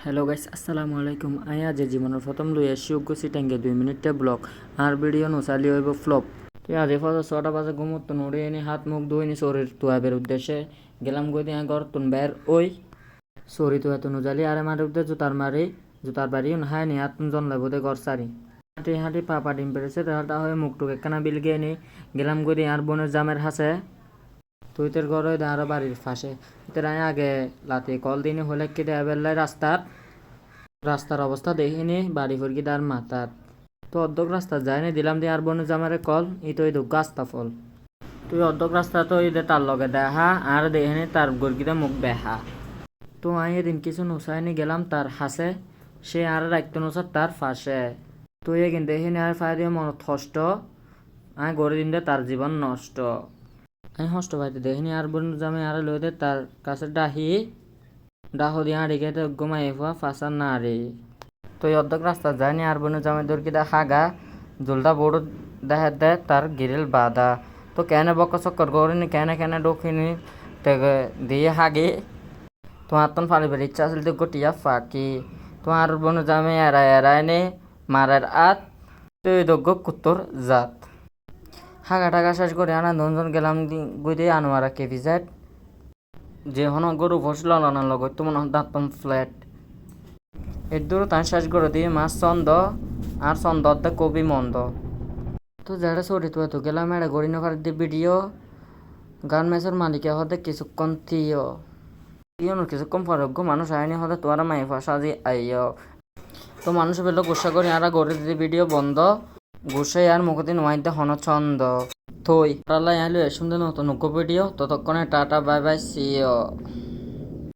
Hello guys আসসালামু আলাইকুম I আজ জীবনের প্রথম লই আসি উগ্র সিটাঙ্গে দুই মিনিটটা ব্লগ আর ভিডিও নুসালি হইব ফ্লপ তুই আজ এফাজ ছটা বাজে ঘুমত তো নড়ে এনে হাত মুখ ধুইনি শরীর তুয়াবের উদ্দেশ্যে গেলাম গই দিয়া ঘর তুন বের ওই সরি তুই এত নুজালি আরে মারে উদ্দে জুতার মারি জুতার বাড়ি হাই নি হাত জন লাগবো দে ঘর সারি হাঁটি হাঁটি পাপা ডিম পেরেছে তাহাটা হয়ে মুখ টুক একখানা বিল গিয়ে নি গেলাম গই আর বোনের জামের হাসে তুই তোর ঘর হয়ে আরও বাড়ির ফাঁসে। তোর আগে লাতে কল দিনে, হলে কেটে বেলায় রাস্তার? রাস্তার অবস্থা দেখিনি, বাড়ি ফরকি তার মাথার। তো অর্ধক রাস্তা যায়নি, দিলাম দিয়ে আর বনে জামারে কল ই তো এই গাছটা ফল। তুই অর্ধক রাস্তা তো ইদে তার লগে দেখা আর দেখিনি তার গর্গিতে মুখ বেহা। তো আমি এদিন কিছু নুসাইনি গেলাম তার হাসে, সে আর রাখতো নুসার তার ফাঁসে। তুই কিন্তু দেখিনি আর ফাই দিয়ে মনত হষ্ট, আমি গড়ে দিন তার জীবন নষ্ট। আমি হষ্ট পাইতে দেখিনি আর বন জামে আর লইতে তার কাছে ডাহি, ডাহ দিয়ে আড়িকে ঘুমাই ফুয়া ফাঁসা না রে তো এই অর্ধেক রাস্তা যায়নি, আর বনে জামে দরকি দা হাগা, জলটা বড় দেখা দেয় তার গিরিল বাদা তো কেন বক চক্কর করিনি কেন কেন তেগে দিয়ে হাগে। তোমার তখন ফালি বের ইচ্ছা আসলে তো গটিয়া ফাঁকি। তোমার বনে জামে এরা এরাই নে, মারার আত তো এই দগ্গ কুত্তর জাত। হাগা টাগা শেষ করে আনা দুজন গেলাম গুই আনোয়ারা কেভি যায় যে হন গরু ভসল না লগত, তো হয় দাঁতম ফ্ল্যাট। এর দূর তার শেষ করে দিয়ে মাছ চন্দ আর চন্দ কবি মন্দ। তো যারা সরি তো এত গেলাম, এরা গড়ি নকার দিয়ে ভিডিও ম্যাচের মালিকে হতে কিছুক্ষণ থিও। ইয়নো কিছুক্ষণ পরে গো মানুষ আয়নি হতে তোরা মাই ফাঁসা দিয়ে আইয় তো মানুষ বেলো গুসা করি, আর গড়ি দিয়ে ভিডিও বন্ধ। গুসাই আর মুখদিন ওয়াইতে হন ছন্দ থই পাল্লাই আইলো সুন্দর নতুন ভিডিও ততক্ষণে টাটা বাই বাই সিও